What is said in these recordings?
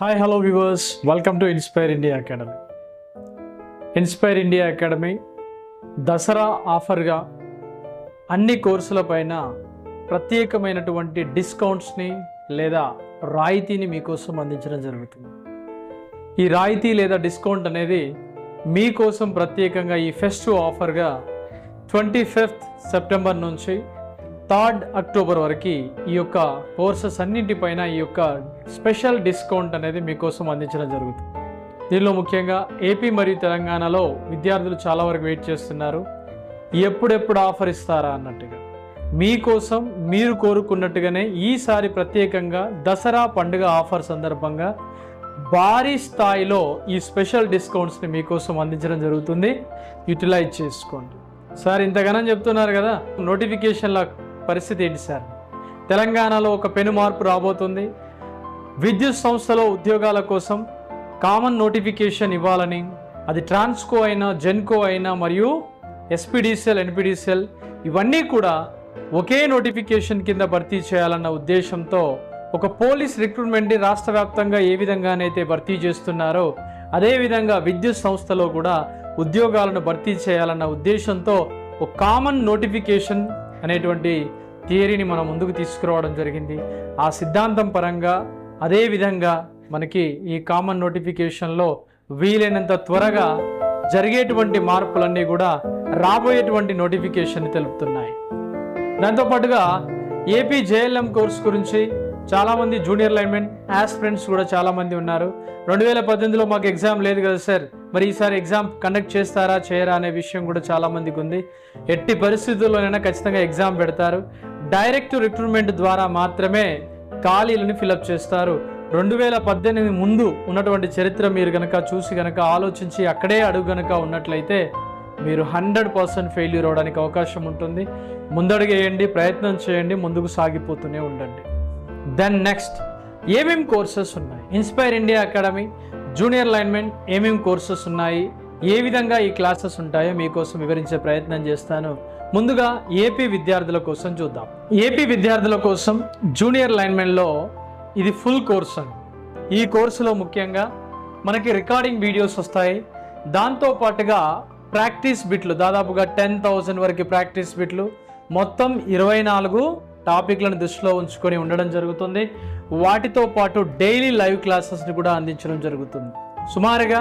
Hi hello viewers welcome to inspire India academy inspire India academy Dasara ఆఫర్గా అన్ని కోర్సుల పైన ప్రత్యేకమైనటువంటి డిస్కౌంట్స్ని లేదా రాయితీని మీకోసం అందించడం జరుగుతుంది. ఈ రాయితీ లేదా డిస్కౌంట్ అనేది మీకోసం ప్రత్యేకంగా ఈ ఫెస్టివ్ ఆఫర్గా ట్వంటీ ఫిఫ్త్ సెప్టెంబర్ నుంచి థర్డ్ అక్టోబర్ వరకు ఈ యొక్క కోర్సెస్ అన్నింటిపైన ఈ యొక్క స్పెషల్ డిస్కౌంట్ అనేది మీకోసం అందించడం జరుగుతుంది. దీనిలో ముఖ్యంగా ఏపీ మరియు తెలంగాణలో విద్యార్థులు చాలా వరకు వెయిట్ చేస్తున్నారు. ఎప్పుడెప్పుడు ఆఫర్ ఇస్తారా అన్నట్టుగా. మీకోసం మీరు కోరుకున్నట్టుగానే ఈసారి ప్రత్యేకంగా దసరా పండుగ ఆఫర్ సందర్భంగా భారీ స్థాయిలో ఈ స్పెషల్ డిస్కౌంట్స్ని మీకోసం అందించడం జరుగుతుంది. యూటిలైజ్ చేసుకోండి. సార్ ఇంతగానం చెప్తున్నారు కదా. నోటిఫికేషన్ల పరిస్థితి ఏంటి సార్? తెలంగాణలో ఒక పెను మార్పు రాబోతుంది. విద్యుత్ సంస్థలో ఉద్యోగాల కోసం కామన్ నోటిఫికేషన్ ఇవ్వాలని అది ట్రాన్స్కో అయినా జెన్కో అయినా మరియు ఎస్పీడీసీఎల్ ఎన్పీడీసీఎల్ ఇవన్నీ కూడా ఒకే నోటిఫికేషన్ కింద భర్తీ చేయాలన్న ఉద్దేశంతో ఒక పోలీస్ రిక్రూట్మెంట్ని రాష్ట్ర వ్యాప్తంగా ఏ విధంగానైతే భర్తీ చేస్తున్నారో అదేవిధంగా విద్యుత్ సంస్థలో కూడా ఉద్యోగాలను భర్తీ చేయాలన్న ఉద్దేశంతో ఒక కామన్ నోటిఫికేషన్ అనేటువంటి థియరీని మనం ముందుకు తీసుకురావడం జరిగింది. ఆ సిద్ధాంతం పరంగా అదే విధంగా మనకి ఈ కామన్ నోటిఫికేషన్లో వీలైనంత త్వరగా జరిగేటువంటి మార్పులన్నీ కూడా రాబోయేటువంటి నోటిఫికేషన్ తెలుపుతున్నాయి. దాంతోపాటుగా ఏపీ జేఎల్ఎం కోర్స్ గురించి చాలామంది జూనియర్ లైన్మెన్ ఫ్రెండ్స్ కూడా చాలామంది ఉన్నారు. రెండు వేల పద్దెనిమిదిలో మాకు ఎగ్జామ్ లేదు కదా సార్. మరి ఈసారి ఎగ్జామ్ కండక్ట్ చేస్తారా చేయరా అనే విషయం కూడా చాలామందికి ఉంది. ఎట్టి పరిస్థితుల్లోనైనా ఖచ్చితంగా ఎగ్జామ్ పెడతారు. డైరెక్ట్ రిక్రూట్మెంట్ ద్వారా మాత్రమే ఖాళీలను ఫిలప్ చేస్తారు. రెండు వేల పద్దెనిమిది ముందు ఉన్నటువంటి చరిత్ర మీరు గనక చూసి గనక ఆలోచించి అక్కడే అడుగు గనక ఉన్నట్లయితే మీరు హండ్రెడ్ పర్సెంట్ ఫెయిల్యూర్ అవడానికి అవకాశం ఉంటుంది. ముందడుగేయండి ప్రయత్నం చేయండి ముందుకు సాగిపోతూనే ఉండండి. దెన్ నెక్స్ట్ ఏమేం కోర్సెస్ ఉన్నాయి? Inspire India academy junior linemen ఏమేం కోర్సెస్ ఉన్నాయి? ఏ విధంగా ఈ క్లాసెస్ ఉంటాయో మీకోసం వివరించే ప్రయత్నం చేస్తాను. ముందుగా ఏపీ విద్యార్థుల కోసం చూద్దాం. ఏపీ విద్యార్థుల కోసం జూనియర్ లైన్మెన్లో ఇది ఫుల్ కోర్స్ అండి ఈ కోర్సులో ముఖ్యంగా మనకి రికార్డింగ్ వీడియోస్ వస్తాయి. దాంతో పాటుగా ప్రాక్టీస్ బిట్లు దాదాపుగా టెన్ థౌజండ్ వరకు ప్రాక్టీస్ బిట్లు మొత్తం ఇరవై నాలుగు టాపిక్లను దృష్టిలో ఉంచుకొని ఉండడం జరుగుతుంది. వాటితో పాటు డైలీ లైవ్ క్లాసెస్ని కూడా అందించడం జరుగుతుంది. సుమారుగా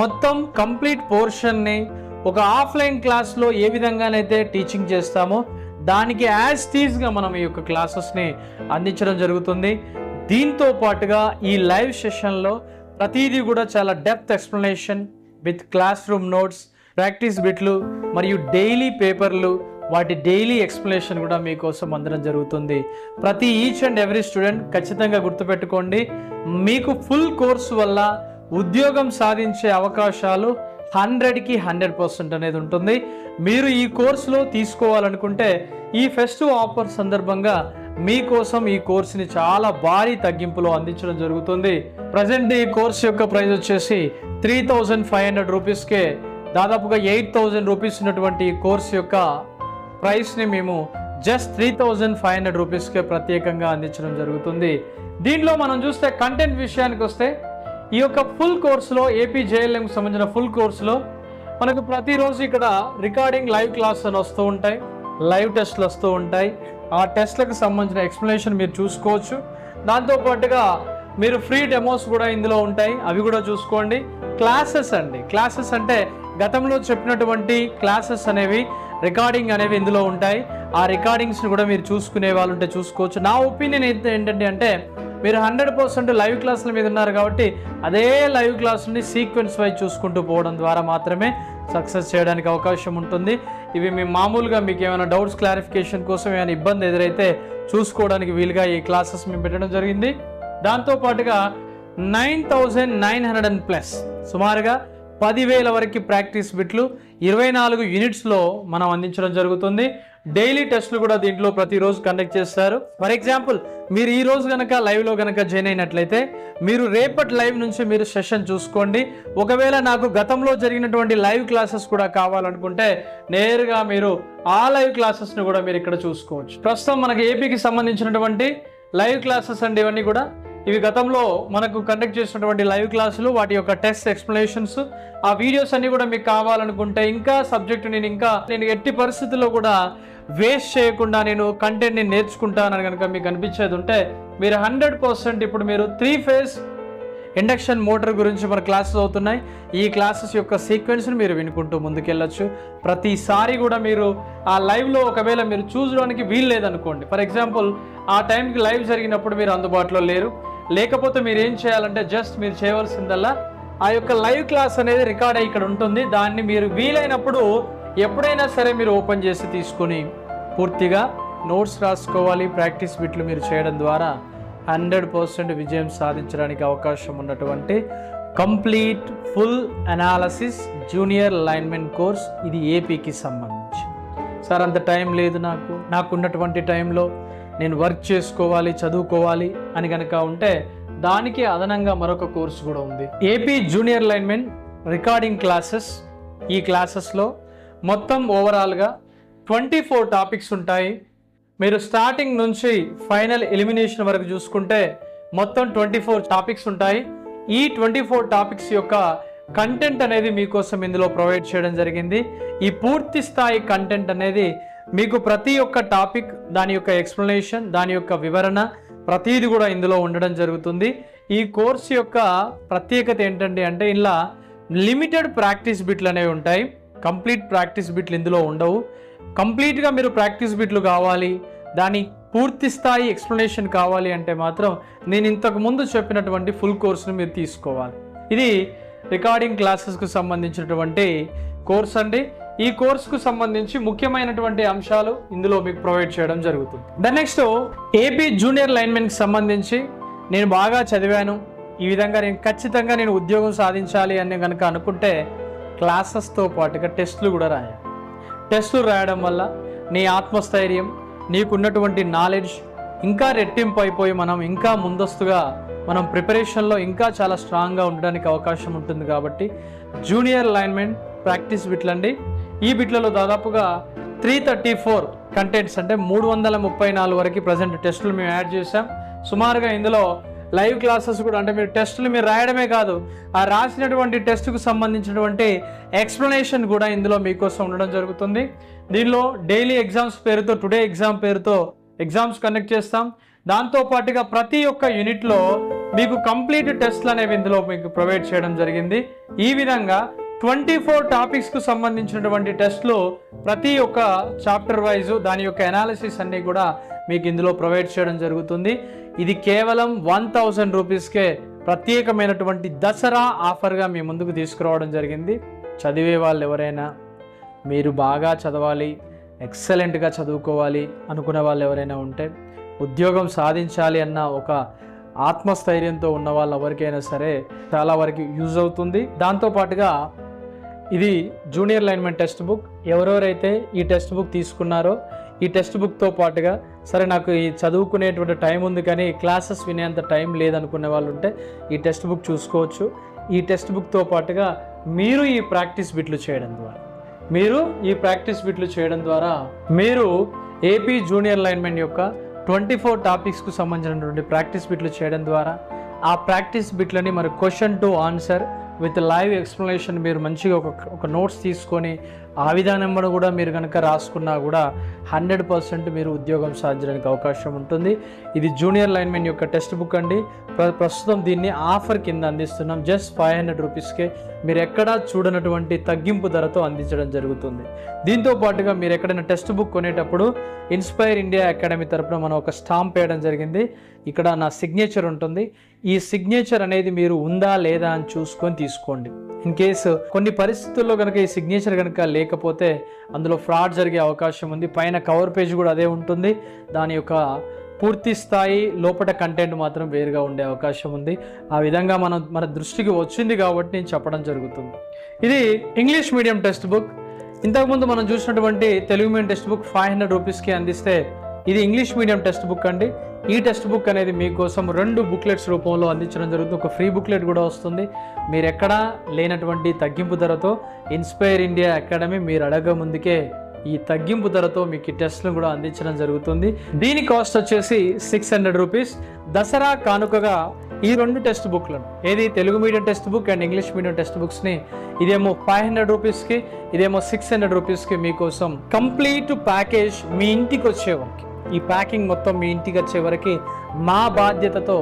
మొత్తం కంప్లీట్ పోర్షన్ని ఒక ఆఫ్లైన్ క్లాస్లో ఏ విధంగానైతే టీచింగ్ చేస్తామో దానికి యాజ్ టీజ్గా మనం ఈ యొక్క క్లాసెస్ని అందించడం జరుగుతుంది. దీంతో పాటుగా ఈ లైవ్ సెషన్లో ప్రతిదీ కూడా చాలా depth explanation with class room notes practice బిట్లు మరియు డైలీ పేపర్లు వాటి డైలీ ఎక్స్ప్లెనేషన్ కూడా మీకోసం అందడం జరుగుతుంది. ప్రతి ఈచ్ అండ్ ఎవ్రీ స్టూడెంట్ ఖచ్చితంగా గుర్తుపెట్టుకోండి. మీకు ఫుల్ కోర్సు వల్ల ఉద్యోగం సాధించే అవకాశాలు హండ్రెడ్కి హండ్రెడ్ పర్సెంట్ అనేది ఉంటుంది. మీరు ఈ కోర్సులో తీసుకోవాలనుకుంటే ఈ ఫెస్టివ్ ఆఫర్ సందర్భంగా మీకోసం ఈ కోర్సుని చాలా భారీ తగ్గింపులో అందించడం జరుగుతుంది. ప్రజెంట్ ఈ కోర్స్ యొక్క ప్రైస్ వచ్చేసి త్రీ థౌజండ్ ఫైవ్ హండ్రెడ్ రూపీస్కే దాదాపుగా ఎయిట్ థౌజండ్ రూపీస్ ఉన్నటువంటి ఈ కోర్స్ యొక్క ప్రైస్ని మేము just three thousand five hundred రూపీస్కే ప్రత్యేకంగా అందించడం జరుగుతుంది. దీంట్లో మనం చూస్తే కంటెంట్ విషయానికి వస్తే ఈ యొక్క ఫుల్ కోర్సులో ఏపీ జేఎల్ఎంకి సంబంధించిన ఫుల్ కోర్సులో మనకు ప్రతిరోజు ఇక్కడ రికార్డింగ్ లైవ్ క్లాస్ అని వస్తూ ఉంటాయి. లైవ్ టెస్ట్లు వస్తూ ఉంటాయి. ఆ టెస్ట్లకు సంబంధించిన ఎక్స్ప్లెనేషన్ మీరు చూసుకోవచ్చు. దాంతోపాటుగా మీరు ఫ్రీ డెమోస్ కూడా ఇందులో ఉంటాయి. అవి కూడా చూసుకోండి. క్లాసెస్ అండి. క్లాసెస్ అంటే గతంలో చెప్పినటువంటి క్లాసెస్ అనేవి రికార్డింగ్ అనేవి ఇందులో ఉంటాయి. ఆ రికార్డింగ్స్ని కూడా మీరు చూసుకునే వాళ్ళు ఉంటే చూసుకోవచ్చు. నా ఒపీనియన్ అయితే ఏంటంటే అంటే మీరు హండ్రెడ్ పర్సెంట్ లైవ్ క్లాసుల మీద ఉన్నారు కాబట్టి అదే లైవ్ క్లాసుని సీక్వెన్స్ వైజ్ చూసుకుంటూ పోవడం ద్వారా మాత్రమే సక్సెస్ చేయడానికి అవకాశం ఉంటుంది. ఇవి మేము మామూలుగా మీకు ఏమైనా డౌట్స్ క్లారిఫికేషన్ కోసం ఏమైనా ఇబ్బంది ఎదురైతే చూసుకోవడానికి వీలుగా ఈ క్లాసెస్ మేము పెట్టడం జరిగింది. దాంతో పాటుగా nine thousand nine hundred and plus. సుమారుగా పదివేల వరకు ప్రాక్టీస్ బిట్లు ఇరవై నాలుగు యూనిట్స్లో మనం అందించడం జరుగుతుంది. డైలీ టెస్ట్లు కూడా దీంట్లో ప్రతిరోజు కండక్ట్ చేస్తారు. ఫర్ ఎగ్జాంపుల్ మీరు ఈ రోజు కనుక లైవ్లో కనుక జాయిన్ అయినట్లయితే మీరు రేపటి లైవ్ నుంచి మీరు సెషన్ చూసుకోండి. ఒకవేళ నాకు గతంలో జరిగినటువంటి లైవ్ క్లాసెస్ కూడా కావాలనుకుంటే నేరుగా మీరు ఆ లైవ్ క్లాసెస్ని కూడా మీరు ఇక్కడ చూసుకోవచ్చు. ప్రస్తుతం మనకి ఏపీకి సంబంధించినటువంటి లైవ్ క్లాసెస్ అండి ఇవన్నీ కూడా. ఇవి గతంలో మనకు కండక్ట్ చేసినటువంటి లైవ్ క్లాసులు వాటి యొక్క టెస్ట్ ఎక్స్ప్లెనేషన్స్ ఆ వీడియోస్ అన్ని కూడా మీకు కావాలనుకుంటే ఇంకా సబ్జెక్ట్ నేను ఇంకా నేను ఎట్టి పరిస్థితుల్లో కూడా వేస్ట్ చేయకుండా నేను కంటెంట్ని నేర్చుకుంటానని కనుక మీకు అనిపించేది ఉంటే మీరు హండ్రెడ్ పర్సెంట్ ఇప్పుడు మీరు త్రీ ఫేజ్ ఇండక్షన్ మోటార్ గురించి మన క్లాసెస్ అవుతున్నాయి. ఈ క్లాసెస్ యొక్క సీక్వెన్స్ని మీరు వినుకుంటూ ముందుకెళ్ళొచ్చు. ప్రతిసారి కూడా మీరు ఆ లైవ్లో ఒకవేళ మీరు చూసడానికి వీలు లేదనుకోండి. ఫర్ ఎగ్జాంపుల్ ఆ టైంకి లైవ్ జరిగినప్పుడు మీరు అందుబాటులో లేరు. లేకపోతే మీరు ఏం చేయాలంటే జస్ట్ మీరు చేయవలసిందల్లా ఆ యొక్క లైవ్ క్లాస్ అనేది రికార్డ్ అయ్యి ఇక్కడ ఉంటుంది. దాన్ని మీరు వీలైనప్పుడు ఎప్పుడైనా సరే మీరు ఓపెన్ చేసి తీసుకొని పూర్తిగా నోట్స్ రాసుకోవాలి. ప్రాక్టీస్ బిట్లు మీరు చేయడం ద్వారా హండ్రెడ్ పర్సెంట్ విజయం సాధించడానికి అవకాశం ఉన్నటువంటి complete full analysis junior linemen course ఇది ఏపీకి సంబంధం సార్ అంత టైం లేదు నాకు. నాకున్నటువంటి టైంలో నేను వర్క్ చేసుకోవాలి చదువుకోవాలి అని కనుక ఉంటే దానికి అదనంగా మరొక కోర్సు కూడా ఉంది. AP junior linemen recording classes ఈ క్లాసెస్లో మొత్తం ఓవరాల్గా ట్వంటీ ఫోర్ టాపిక్స్ ఉంటాయి. మీరు స్టార్టింగ్ నుంచి ఫైనల్ ఎలిమినేషన్ వరకు చూసుకుంటే మొత్తం ట్వంటీ ఫోర్ టాపిక్స్ ఉంటాయి. ఈ ట్వంటీ ఫోర్ టాపిక్స్ యొక్క కంటెంట్ అనేది మీకోసం ఇందులో ప్రొవైడ్ చేయడం జరిగింది. ఈ పూర్తి స్థాయి కంటెంట్ అనేది మీకు ప్రతి ఒక్క టాపిక్ దాని యొక్క ఎక్స్ప్లెనేషన్ దాని యొక్క వివరణ ప్రతీది కూడా ఇందులో ఉండడం జరుగుతుంది. ఈ కోర్స్ యొక్క ప్రత్యేకత ఏంటంటే అంటే ఇలా లిమిటెడ్ ప్రాక్టీస్ బిట్లు అనేవి ఉంటాయి. కంప్లీట్ ప్రాక్టీస్ బిట్లు ఇందులో ఉండవు. కంప్లీట్గా మీరు ప్రాక్టీస్ బిట్లు కావాలి దాని పూర్తి స్థాయి ఎక్స్ప్లెనేషన్ కావాలి అంటే మాత్రం నేను ఇంతకు ముందు చెప్పినటువంటి ఫుల్ కోర్సును మీరు తీసుకోవాలి. ఇది రికార్డింగ్ క్లాసెస్కు సంబంధించినటువంటి కోర్స్ అండి. ఈ కోర్సుకు సంబంధించి ముఖ్యమైనటువంటి అంశాలు ఇందులో మీకు ప్రొవైడ్ చేయడం జరుగుతుంది. ద నెక్స్ట్ ఏపీ జూనియర్ లైన్మెన్కి సంబంధించి నేను బాగా చదివాను. ఈ విధంగా నేను ఖచ్చితంగా నేను ఉద్యోగం సాధించాలి అని కనుక అనుకుంటే క్లాసెస్తో పాటుగా టెస్టులు కూడా రాయాలి. టెస్టులు రాయడం వల్ల నీ ఆత్మస్థైర్యం నీకున్నటువంటి నాలెడ్జ్ ఇంకా రెట్టింపు అయిపోయి మనం ఇంకా ముందస్తుగా మనం ప్రిపరేషన్లో ఇంకా చాలా స్ట్రాంగ్గా ఉండడానికి అవకాశం ఉంటుంది కాబట్టి జూనియర్ లైన్మెంట్ ప్రాక్టీస్ బిట్లండి. ఈ బిట్లలో దాదాపుగా త్రీ థర్టీ ఫోర్ కంటెంట్స్ అంటే మూడు వందల ముప్పై నాలుగు వరకు ప్రజెంట్ టెస్టులు మేము యాడ్ చేసాం సుమారుగా ఇందులో లైవ్ క్లాసెస్ కూడా అంటే మీరు టెస్టులు మీరు రాయడమే కాదు ఆ రాసినటువంటి టెస్ట్కు సంబంధించినటువంటి ఎక్స్ప్లెనేషన్ కూడా ఇందులో మీకోసం ఉండడం జరుగుతుంది. దీనిలో డైలీ ఎగ్జామ్స్ పేరుతో టుడే ఎగ్జామ్ పేరుతో ఎగ్జామ్స్ కండక్ట్ చేస్తాం. దాంతో పాటుగా ప్రతి ఒక్క యూనిట్లో మీకు కంప్లీట్ టెస్ట్లు అనేవి ఇందులో మీకు ప్రొవైడ్ చేయడం జరిగింది. ఈ విధంగా ట్వంటీ ఫోర్ టాపిక్స్కు సంబంధించినటువంటి టెస్ట్లు ప్రతి ఒక్క చాప్టర్ వైజ్ దాని యొక్క అనాలిసిస్ అన్నీ కూడా మీకు ఇందులో ప్రొవైడ్ చేయడం జరుగుతుంది. ఇది కేవలం వన్ థౌజండ్ రూపీస్కే ప్రత్యేకమైనటువంటి దసరా ఆఫర్గా మీ ముందుకు తీసుకురావడం జరిగింది. చదివే వాళ్ళు ఎవరైనా మీరు బాగా చదవాలి. ఎక్సలెంట్గా చదువుకోవాలి అనుకునే వాళ్ళు ఎవరైనా ఉంటే ఉద్యోగం సాధించాలి అన్న ఒక ఆత్మస్థైర్యంతో ఉన్న వాళ్ళు ఎవరికైనా సరే చాలా వరకు యూజ్ అవుతుంది. దాంతోపాటుగా ఇది జూనియర్ లైన్మెంట్ టెక్స్ట్ బుక్. ఎవరెవరైతే ఈ టెక్స్ట్ బుక్ తీసుకున్నారో ఈ టెక్స్ట్ బుక్తో పాటుగా సరే నాకు ఈ చదువుకునేటువంటి టైం ఉంది కానీ క్లాసెస్ వినేంత టైం లేదనుకునే వాళ్ళు ఉంటే ఈ టెక్స్ట్ బుక్ చూసుకోవచ్చు. ఈ టెక్స్ట్ బుక్తో పాటుగా మీరు ఈ ప్రాక్టీస్ బిట్లు చేయడం ద్వారా. మీరు ఈ ప్రాక్టీస్ బిట్లు చేయడం ద్వారా మీరు ఏపీ జూనియర్ లైన్మెన్ యొక్క ట్వంటీ ఫోర్ టాపిక్స్కు సంబంధించినటువంటి ప్రాక్టీస్ బిట్లు చేయడం ద్వారా ఆ ప్రాక్టీస్ బిట్లని మరి question to answer with live explanation మీరు మంచిగా ఒక ఒక నోట్స్ తీసుకొని ఆ విధానంలో కూడా మీరు కనుక రాసుకున్నా కూడా హండ్రెడ్ పర్సెంట్ మీరు ఉద్యోగం సాధించడానికి అవకాశం ఉంటుంది. ఇది జూనియర్ లైన్మెన్ యొక్క టెక్స్ట్ బుక్ అండి. ప్ర- ప్రస్తుతం దీన్ని ఆఫర్ కింద అందిస్తున్నాం. జస్ట్ ఫైవ్ హండ్రెడ్ రూపీస్కే మీరు ఎక్కడా చూడనటువంటి తగ్గింపు ధరతో అందించడం జరుగుతుంది. దీంతో పాటుగా మీరు ఎక్కడైనా టెక్స్ట్ బుక్ కొనేటప్పుడు ఇన్స్పైర్ ఇండియా అకాడమీ తరపున మనం ఒక స్టాంప్ వేయడం జరిగింది. ఇక్కడ నా సిగ్నేచర్ ఉంటుంది. ఈ సిగ్నేచర్ అనేది మీరు ఉందా లేదా అని చూసుకొని తీసుకోండి. ఇన్ కేసు కొన్ని పరిస్థితుల్లో కనుక ఈ సిగ్నేచర్ కనుక లేకపోతే అందులో ఫ్రాడ్ జరిగే అవకాశం ఉంది. పైన కవర్ పేజ్ కూడా అదే ఉంటుంది. దాని యొక్క పూర్తి స్థాయి లోపల కంటెంట్ మాత్రం వేరుగా ఉండే అవకాశం ఉంది. ఆ విధంగా మనం మన దృష్టికి వచ్చింది కాబట్టి నేను చెప్పడం జరుగుతుంది. ఇది ఇంగ్లీష్ మీడియం టెక్స్ట్ బుక్ ఇంతకుముందు మనం చూసినటువంటి Telugu medium text book five hundred రూపీస్కి అందిస్తే ఇది ఇంగ్లీష్ మీడియం టెక్స్ట్ బుక్ అండి. ఈ టెక్స్ట్ బుక్ అనేది మీకోసం రెండు బుక్లెట్స్ రూపంలో అందించడం జరుగుతుంది. ఒక ఫ్రీ బుక్లెట్ కూడా వస్తుంది. మీరు ఎక్కడా లేనటువంటి తగ్గింపు ధరతో ఇన్స్పైర్ ఇండియా అకాడమీ మీరు అడగ ముందుకే ఈ తగ్గింపు ధరతో మీకు ఈ టెస్ట్ను కూడా అందించడం జరుగుతుంది. దీని కాస్ట్ వచ్చేసి సిక్స్ హండ్రెడ్ రూపీస్ దసరా కానుకగా ఈ రెండు టెక్స్ట్ బుక్లను ఏది Telugu medium text book and English medium text బుక్స్ని ఇదేమో ఫైవ్ హండ్రెడ్ రూపీస్కి ఇదేమో సిక్స్ హండ్రెడ్ రూపీస్కి మీకోసం కంప్లీట్ ప్యాకేజ్ మీ ఇంటికి వచ్చే ఈ ప్యాకింగ్ మొత్తం మీ ఇంటికి వచ్చే వరకు మా బాధ్యతతో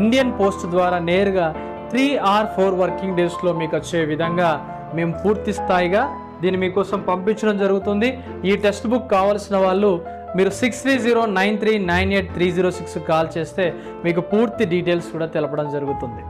ఇండియన్ పోస్ట్ ద్వారా నేరుగా త్రీ ఆర్ ఫోర్ వర్కింగ్ డేస్లో మీకు వచ్చే విధంగా మేము పూర్తి స్థాయిగా దీన్ని మీకోసం పంపించడం జరుగుతుంది. ఈ టెక్స్ట్ బుక్ కావాల్సిన వాళ్ళు మీరు six three zero nine three nine eight three zero six call చేస్తే మీకు పూర్తి డీటెయిల్స్ కూడా తెలపడం జరుగుతుంది.